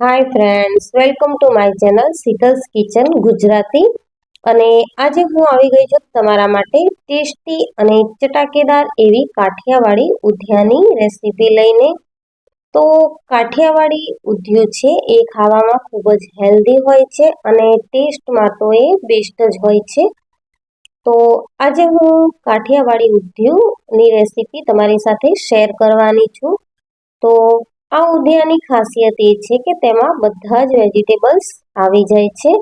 Hi friends welcome to my channel Sheetal's kitchen Gujarati અને આજે હું આવી ગઈ છું તમારા માટે ટેસ્ટી અને ચટાકેદાર એવી કાઠિયાવાડી ઉધિયાની રેસીપી લઈને. તો કાઠિયાવાડી ઉધ્યું છે, એ ખાવામાં ખૂબ જ હેલ્ધી હોય છે અને ટેસ્ટમાં તો એ બેસ્ટ જ હોય છે. તો આજે હું કાઠિયાવાડી ઉધ્યુંની રેસીપી તમારી સાથે શેર કરવાની છું. તો આ ઊંધિયાની ખાસિયત એ છે કે તેમાં બધા જ વેજીટેબલ્સ આવી જાય છે.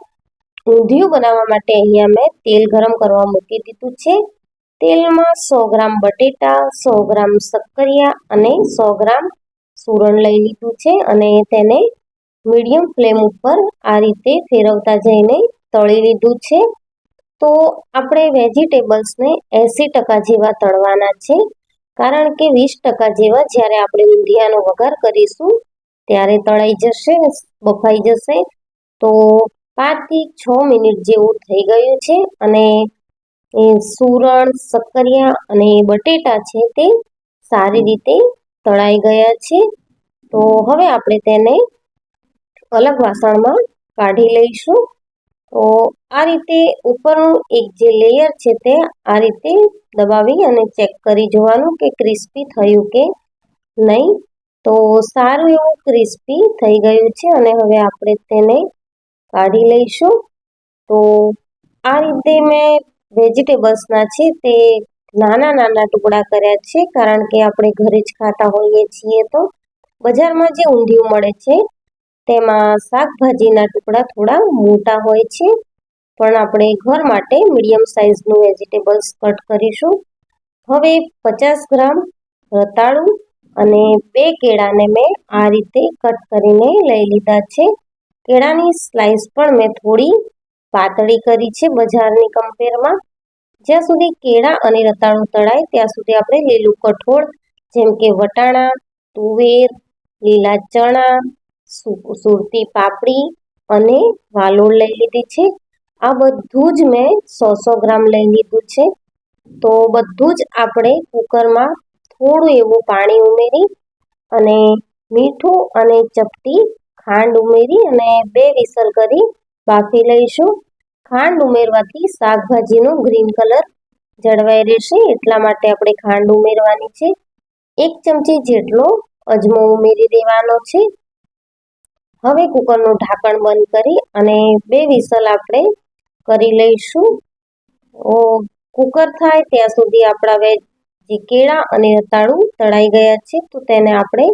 ઊંધિયું બનાવવા માટે અહીંયા મેં તેલ ગરમ કરવા મૂકી દીધું છે. તેલમાં સો ગ્રામ બટેટા, સો ગ્રામ શક્કરિયા અને સો ગ્રામ સુરણ લઈ લીધું છે અને તેને મીડિયમ ફ્લેમ ઉપર આ રીતે ફેરવતા જઈને તળી લીધું છે. તો આપણે વેજીટેબલ્સને એંસી ટકા જેવા તળવાના છે. કારણ કે વીસ ટકા જેવા જ્યારે આપણે ઊંધિયાનો વઘાર કરીશું, ત્યારે તળાઈ જશે, બફાઈ જશે. તો પાંચથી છ મિનિટ જેવું થઈ ગયું છે અને સુરણ શક્કરિયા અને બટેટા છે તે સારી રીતે તળાઈ ગયા છે. તો હવે આપણે તેને અલગ વાસણમાં કાઢી લઈશું. તો આ રીતે ઉપરનું એક જે લેયર છે તે આ રીતે દબાવી અને ચેક કરી જોવાનું કે ક્રિસ્પી થયું કે નહીં. તો સારું એવું ક્રિસ્પી થઈ ગયું છે અને હવે આપણે તેને કાઢી લઈશું. તો આ રીતે મેં વેજીટેબલ્સના છે તે નાના નાના ટુકડા કર્યા છે કારણ કે આપણે ઘરે જ ખાતા હોઈએ છીએ તો બજારમાં જે ઊંધિયું મળે છે તેમાં શાકભાજીના ટુકડા થોડા મોટા હોય છે. પણ આપણે ઘર માટે મીડિયમ સાઇઝનું વેજીટેબલ્સ કટ કરીશું. હવે પચાસ ગ્રામ રતાળું અને બે કેળાને મેં આ રીતે કટ કરીને લઈ લીધા છે. કેળાની સ્લાઇસ પણ મેં થોડી પાતળી કરી છે બજારની કમ્પેરમાં જ્યાં સુધી કેળા અને રતાળું તળાય, ત્યાં સુધી આપણે લીલું કઠોળ, જેમ કે વટાણા, તુવેર, લીલા ચણા સુરતી પાપડી અને વાલોળ લઈ લીધી છે. આ બધું જ મેં સો સો ગ્રામ લઈ લીધું છે. તો બધું જ આપણે કુકરમાં થોડું એવું પાણી ઉમેરી અને મીઠું અને ચપટી ખાંડ ઉમેરી અને બે વિસલ કરી બાફી લઈશું. ખાંડ ઉમેરવાથી શાકભાજીનો ગ્રીન કલર જળવાઈ રહેશે, એટલા માટે આપણે ખાંડ ઉમેરવાની છે. એક ચમચી જેટલો અજમો ઉમેરી દેવાનો છે. હવે કુકરનું ઢાંકણ બંધ કરી અને બે વિસલ આપણે કરી લઈશું. કુકર થાય ત્યાં સુધી આપણા વેજ કેળા અને અતાળું તળાઈ ગયા છે, તો તેને આપણે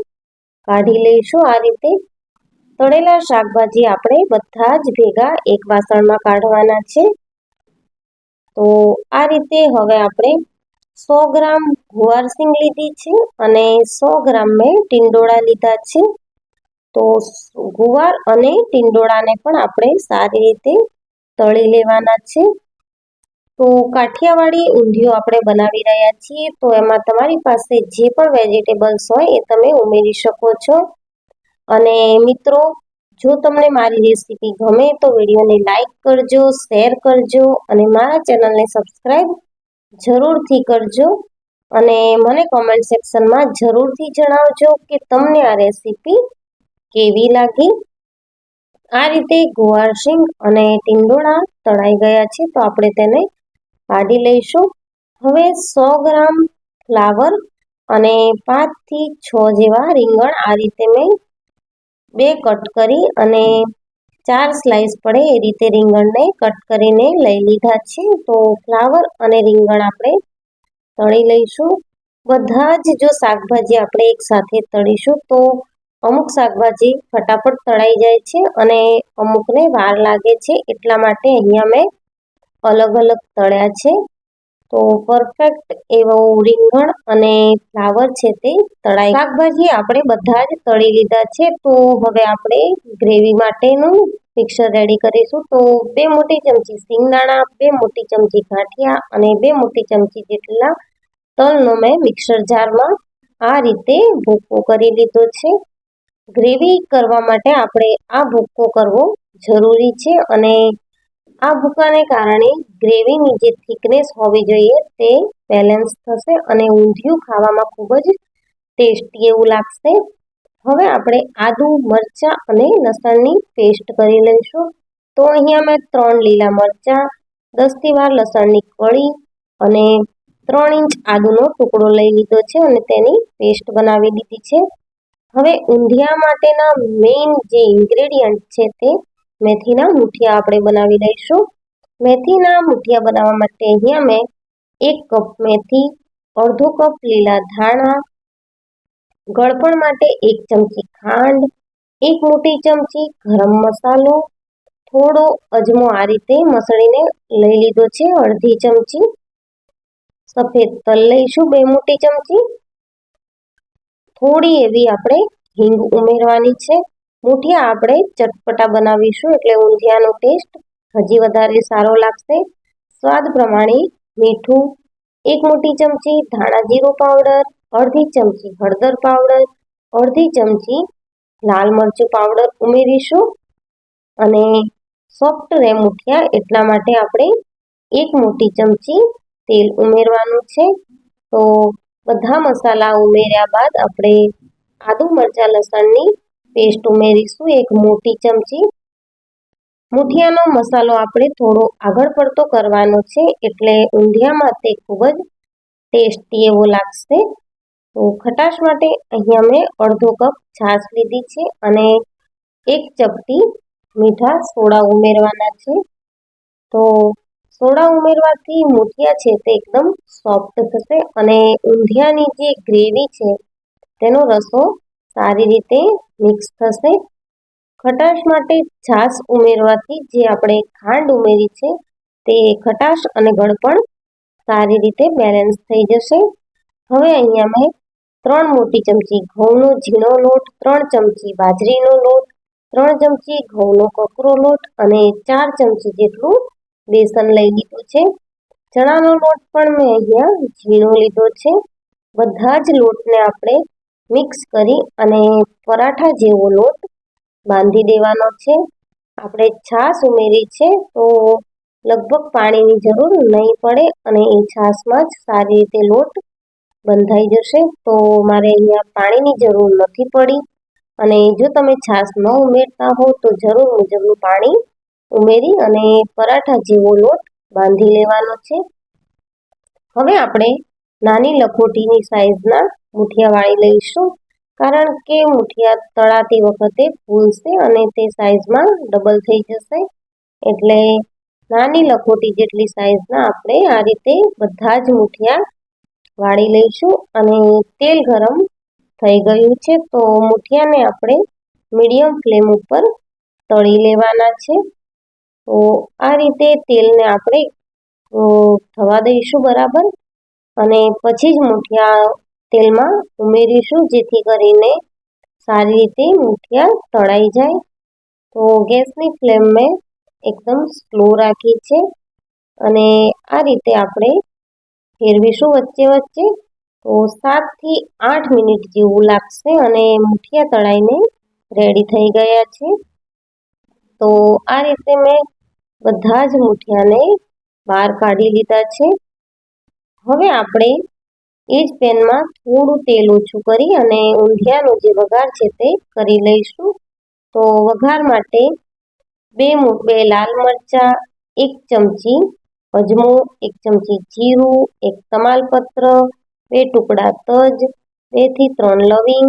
કાઢી લઈશું. આ રીતે તળેલા શાકભાજી આપણે બધા જ ભેગા એક વાસણમાં કાઢવાના છે. તો આ રીતે હવે આપણે સો ગ્રામ ગુવારસિંગ લીધી છે અને સો ગ્રામ મેં ટીંડોળા લીધા છે. તો ગુવાર અને ટીંડોળાને પણ આપણે સારી રીતે તળી લેવાના છે. તો કાઠિયાવાડી ઊંધિયું આપણે બનાવી રહ્યા છીએ. તો એમાં તમારી પાસે જે પણ વેજીટેબલ્સ હોય એ તમે ઉમેરી શકો છો. અને મિત્રો, જો તમને મારી રેસીપી ગમે તો વિડીયોને લાઈક કરજો શેર કરજો અને મારા ચેનલને સબસ્ક્રાઈબ જરૂરથી કરજો. અને મને કોમેન્ટ સેક્શનમાં જરૂરથી જણાવજો કે તમને આ રેસીપી કેવી લાગી? આ રીતે ગુવાર શીંગ અને ટીંડોળા તળાઈ ગયા છે, તો આપણે તેને કાઢી લઈશું. હવે સો ગ્રામ ફ્લાવર અને પાંચથી છ જેવા રીંગણ આ રીતે મેં બે કટ કરી અને ચાર સ્લાઇસ પડે એ રીતે રીંગણને કટ કરીને લઈ લીધા છે. તો ફ્લાવર અને રીંગણ આપણે તળી લઈશું. બધા જ જો શાકભાજી આપણે એકસાથે તળીશું, તો અમુક શાકભાજી ફટાફટ તળાઈ જાય છે અને અમુકને વાર લાગે છે. એટલા માટે અહીંયા મેં અલગ અલગ તળ્યા છે. તો પરફેક્ટ એવો રીંગણ અને ફ્લાવર છે તે તળાઈ શાકભાજી આપણે બધા જ તળી લીધા છે. તો હવે આપણે ગ્રેવી માટેનું મિક્સર રેડી કરીશું. તો બે મોટી ચમચી સિંગદાણા, બે મોટી ચમચી ગાંઠિયા અને બે મોટી ચમચી જેટલા તલનો મેં મિક્સર જારમાં આ રીતે ભૂકો કરી લીધો છે. ગ્રેવી કરવા માટે આપણે આ ભૂકો કરવો જરૂરી છે અને આ ભૂકાને કારણે ગ્રેવીની જે થિકનેસ હોવી જોઈએ તે બેલેન્સ થશે અને ઊંધિયું ખાવામાં ખૂબ જ ટેસ્ટી એવું લાગશે. હવે આપણે આદુ, મરચાં અને લસણની પેસ્ટ કરી લઈશું. તો અહીંયા મેં ત્રણ લીલા મરચાં, દસથી વાર લસણની કળી અને ત્રણ ઇંચ આદુનો ટુકડો લઈ લીધો છે અને તેની પેસ્ટ બનાવી દીધી છે. હવે ઊંધિયા માટેના મેઇન જે ઇન્ગ્રેડિયન્ટ છે તે મેથીના મુઠિયા આપણે બનાવી લઈશું મેથીના મુઠિયા બનાવવા માટે અહીંયા મેં એક કપ મેથી, અડધો કપ લીલા ધાણા, ગળપણ માટે એક ચમચી ખાંડ, એક મોટી ચમચી ગરમ મસાલો, થોડો અજમો આ રીતે મસળીને લઈ લીધો છે. અડધી ચમચી સફેદ તલ લઈશું, બે મોટી ચમચી. થોડી એવી આપણે હિંગ ઉમેરવાની છે. મૂઠિયા આપણે ચટપટા બનાવીશું એટલે ઊંધિયાનો ટેસ્ટ હજી વધારે સારો લાગશે. સ્વાદ પ્રમાણે મીઠું, એક મોટી ચમચી ધાણા જીરું પાવડર, અડધી ચમચી હળદર પાવડર, અડધી ચમચી લાલ મરચું પાવડર ઉમેરીશું. અને સોફ્ટ રહે મૂઠિયા એટલા માટે આપણે એક મોટી ચમચી તેલ ઉમેરવાનું છે. તો બધા મસાલા ઉમેર્યા બાદ આપણે આદુ મરચાં લસણની પેસ્ટ ઉમેરીશું એક મોટી ચમચી. મુઠિયાનો મસાલો આપણે થોડો આગળ પડતો કરવાનો છે એટલે ઊંધિયામાં તે ખૂબ જ ટેસ્ટી એવો લાગશે. તો ખટાશ માટે અહીંયા મેં અડધો કપ છાશ લીધી છે અને એક ચપટી મીઠા સોડા ઉમેરવાના છે. તો સોડા ઉમેરવાથી મૂઠિયા છે તે એકદમ સોફ્ટ થશે અને ઊંધિયાની જે ગ્રેવી છે, તેનો રસો સારી રીતે મિક્સ થશે. ખટાશ માટે છાશ ઉમેરવાથી જે આપણે ખાંડ ઉમેરી છે, તે ખટાશ અને ગળપણ સારી રીતે બેલેન્સ થઈ જશે. હવે અહીંયા મેં ત્રણ મોટી ચમચી ઘઉંનો ઝીણો લોટ, ત્રણ ચમચી બાજરીનો લોટ, ત્રણ ચમચી ઘઉંનો કકરો લોટ અને ચાર ચમચી જેટલું બેસન લઈ લીધું છે. ચણાનો લોટ પણ મેં અહીંયા ઝીણો લીધો છે. બધા જ લોટને આપણે મિક્સ કરી અને પરાઠા જેવો લોટ બાંધી દેવાનો છે. આપણે છાશ ઉમેરી છે તો લગભગ પાણીની જરૂર નહીં પડે અને એ છાશમાં જ સારી રીતે લોટ બંધાઈ જશે. તો મારે અહીંયા પાણીની જરૂર નથી પડી અને જો તમે છાશ ન ઉમેરતા હો તો જરૂર મુજબનું પાણી ઉમેરી અને પરાઠા જેવો લોટ બાંધી લેવાનો છે. હવે આપણે નાની લખોટીની સાઈઝના મુઠિયા વાળી લઈશું, કારણ કે મુઠિયા તળાતી વખતે ફૂલશે અને તે સાઈઝમાં ડબલ થઈ જશે. એટલે નાની લખોટી જેટલી સાઈઝના આપણે આ રીતે બધા જ મુઠિયા વાળી લઈશું અને તેલ ગરમ થઈ ગયું છે, તો મુઠિયાને આપણે મીડિયમ ફ્લેમ ઉપર તળી લેવાના છે. તો આ રીતે તેલને આપણે થવા દઈશું બરાબર. અને પછી જ મુઠિયા તેલમાં ઉમેરીશું, જેથી કરીને સારી રીતે મુઠિયા તળાઈ જાય. તો ગેસની ફ્લેમ મેં એકદમ સ્લો રાખી છે. અને આ રીતે આપણે ફેરવીશું વચ્ચે વચ્ચે. તો સાતથી આઠ મિનિટ જેવું લાગશે અને મુઠિયા તળાઈને રેડી થઈ ગયા છે. તો આ રીતે મેં બધા જ મુઠિયાને બહાર કાઢી લીધા છે. હવે આપણે એ જ પેનમાં થોડું તેલ ઓછું કરી અને ઊંધિયાનો જે વઘાર છે તે કરી લઈશું. તો વઘાર માટે બે બે લાલ મરચાં, એક ચમચી અજમો, એક ચમચી જીરું, એક તમાલપત્ર, બે ટુકડા તજ બેથી ત્રણ લવિંગ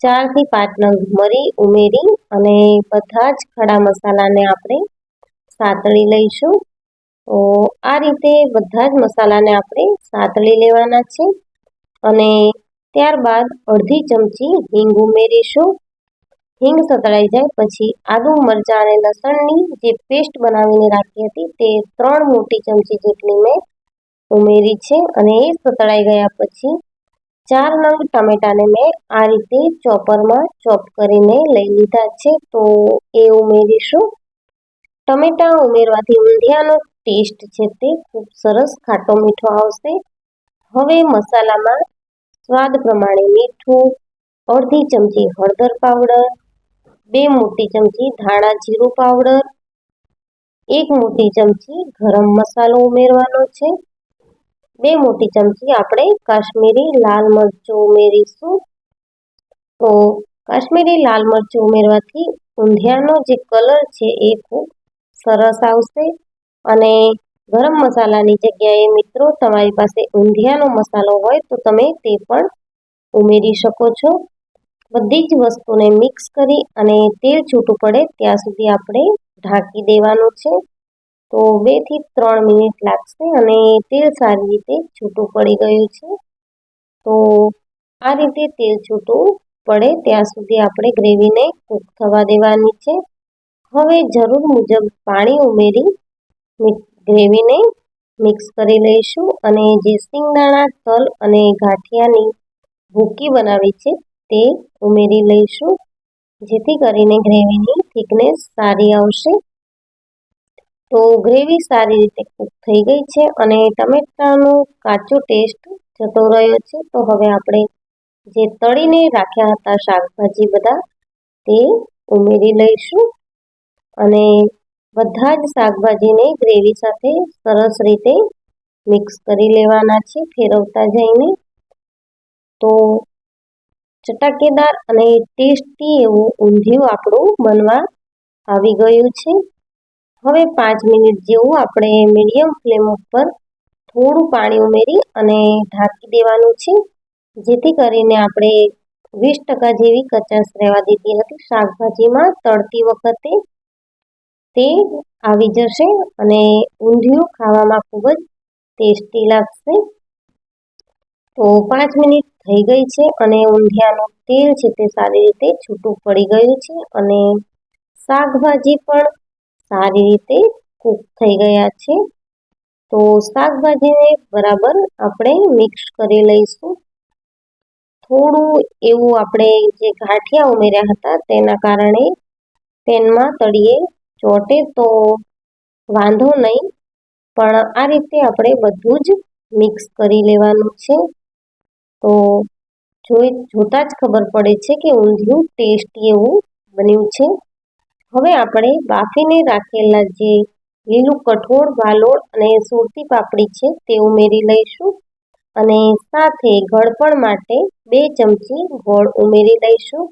ચારથી પાંચ નંગ મરી ઉમેરી અને બધા જ ખડા મસાલાને આપણે સાતળી લઈશું. તો આ રીતે બધા જ મસાલાને આપણે સાતળી લેવાના છે. અને ત્યારબાદ અડધી ચમચી હિંગ ઉમેરીશું. હિંગ સતળાઈ જાય પછી આદુ મરચાં અને લસણની જે પેસ્ટ બનાવીને રાખી હતી તે ત્રણ મોટી ચમચી જેટલી મેં ઉમેરી છે અને એ સતળાઈ ગયા પછી ચાર નંગ ટમેટાને મેં આ રીતે ચોપરમાં ચોપ કરીને લઈ લીધા છે. તો એ ઉમેરીશું. ટમેટા ઉમેરવાથી ઊંધિયાનો ટેસ્ટ છે તે ખૂબ સરસ ખાટો મીઠો આવશે. હવે મસાલામાં સ્વાદ પ્રમાણે મીઠું, અડધી ચમચી હળદર પાવડર, બે મોટી ચમચી ધાણા જીરું પાવડર, એક મોટી ચમચી ગરમ મસાલો ઉમેરવાનો છે. બે મોટી ચમચી આપણે કાશ્મીરી લાલ મરચું ઉમેરીશું. તો કાશ્મીરી લાલ મરચું ઉમેરવાથી ઊંધિયાનો જે કલર છે એ ખૂબ સરસ આવશે. અને ગરમ મસાલાની જગ્યાએ મિત્રો, તમારી પાસે ઊંધિયાનો મસાલો હોય તો તમે તે પણ ઉમેરી શકો છો. બધી જ વસ્તુને મિક્સ કરી અને તેલ છૂટું પડે ત્યાં સુધી આપણે ઢાંકી દેવાનું છે. તો બેથી ત્રણ મિનિટ લાગશે અને તેલ સારી રીતે છૂટું પડી ગયું છે. તો આ રીતે તેલ છૂટું પડે ત્યાં સુધી આપણે ગ્રેવીને કૂક થવા દેવાની છે. હવે જરૂર મુજબ પાણી ઉમેરી ગ્રેવીને મિક્સ કરી લઈશું અને જે સિંગદાણા તલ અને ગાંઠિયાની ભૂકી બનાવી છે તે ઉમેરી લઈશું. જેથી કરીને ગ્રેવીની થિકનેસ સારી આવશે. તો ગ્રેવી સારી રીતે કૂક થઈ ગઈ છે અને ટમેટાનો કાચો ટેસ્ટ જતો રહ્યો છે. તો હવે આપણે જે તળીને રાખ્યા હતા શાકભાજી બધા તે ઉમેરી લઈશું. અને બધા જ શાકભાજીને ગ્રેવી સાથે સરસ રીતે મિક્સ કરી લેવાના છે, ફેરવતા જઈને. તો ચટાકેદાર અને ટેસ્ટી એવું ઊંધિયું આપણું બનવા આવી ગયું છે. હવે પાંચ મિનિટ જેવું આપણે મીડિયમ ફ્લેમ ઉપર થોડું પાણી ઉમેરી અને ઢાંકી દેવાનું છે, જેથી કરીને આપણે વીસ ટકા જેવી કચાશ રહેવા દીધી હતી. શાકભાજીમાં તળતી વખતે તે આવી જશે અને ઊંધિયું ખાવામાં ખૂબ જ ટેસ્ટી લાગશે. તો પાંચ મિનિટ થઈ ગઈ છે અને ઊંધિયાનું તેલ છે તે સારી રીતે છૂટું પડી ગયું છે અને શાકભાજી પણ સારી રીતે કૂક થઈ ગયા છે. તો શાકભાજીને બરાબર આપણે મિક્સ કરી લઈશું. થોડું એવું આપણે જે ગાંઠિયા ઉમેર્યા હતા તેના કારણે પેનમાં તળીએ ચોટે તો વાંધો નહીં, પણ આ રીતે આપણે બધું જ મિક્સ કરી લેવાનું છે. તો જોઈ, જોતાં જ ખબર પડે છે કે ઊંધિયું ટેસ્ટી એવું બન્યું છે. હવે આપણે બાફીને રાખેલા જે લીલું કઠોળ, વાલોળ અને સુરતી પાપડી છે તે ઉમેરી લઈશું અને સાથે ગળપણ માટે બે ચમચી ગોળ ઉમેરી લઈશું.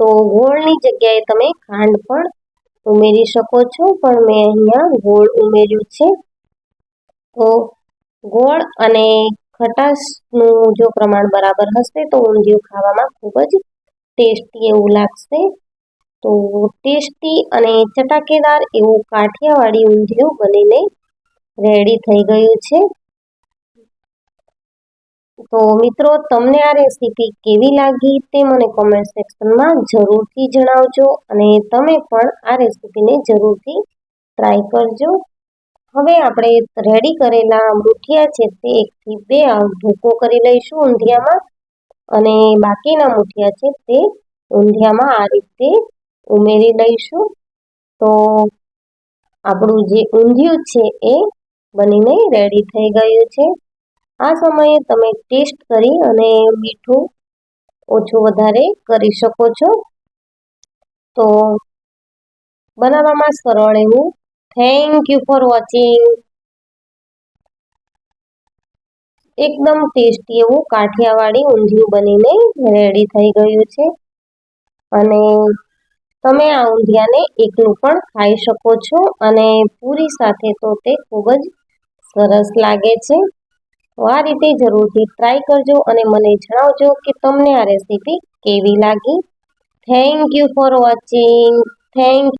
તો ગોળની જગ્યાએ તમે ખાંડ પણ ઉમેરી શકો છો, પણ મેં અહીંયા ગોળ ઉમેર્યું છે. તો ગોળ અને ખટાશનું જો પ્રમાણ બરાબર હશે, તો ઊંધિયું ખાવામાં ખૂબ જ ટેસ્ટી એવું લાગશે. તો ટેસ્ટી અને ચટાકેદાર એવું કાઠિયાવાડી ઊંધિયું બનીને રેડી થઈ ગયું છે. તો મિત્રો, તમને આ રેસીપી કેવી લાગી તે મને કોમેન્ટ સેક્શનમાં જરૂરથી જણાવજો અને તમે પણ આ રેસીપીને જરૂરથી ટ્રાય કરજો. હવે આપણે રેડી કરેલા મુઠિયા છે તે એકથી બે ભૂકો કરી લઈશું ઊંધિયામાં અને બાકીના મુઠિયા છે તે ઊંધિયામાં આ રીતે ઉમેરી લઈશું. તો આપણું જે ઊંધિયું છે એ બનીને રેડી થઈ ગયું છે. આ સમયે તમે ટેસ્ટ કરી અને મીઠું ઓછું વધારે કરી શકો છો. તો બનાવવામાં સરળ એવું. થેન્ક યુ ફોર વોચિંગ એકદમ ટેસ્ટી એવું કાઠિયાવાડી ઊંધિયું બનીને રેડી થઈ ગયું છે. અને તમે આ ઊંધિયાને એકલું પણ ખાઈ શકો છો અને પૂરી સાથે તો તે ખૂબ જ સરસ લાગે છે. તો આ રીતે જરૂરથી ટ્રાય કરજો અને મને જણાવજો કે તમને આ રેસીપી કેવી લાગી. Thank you for watching thank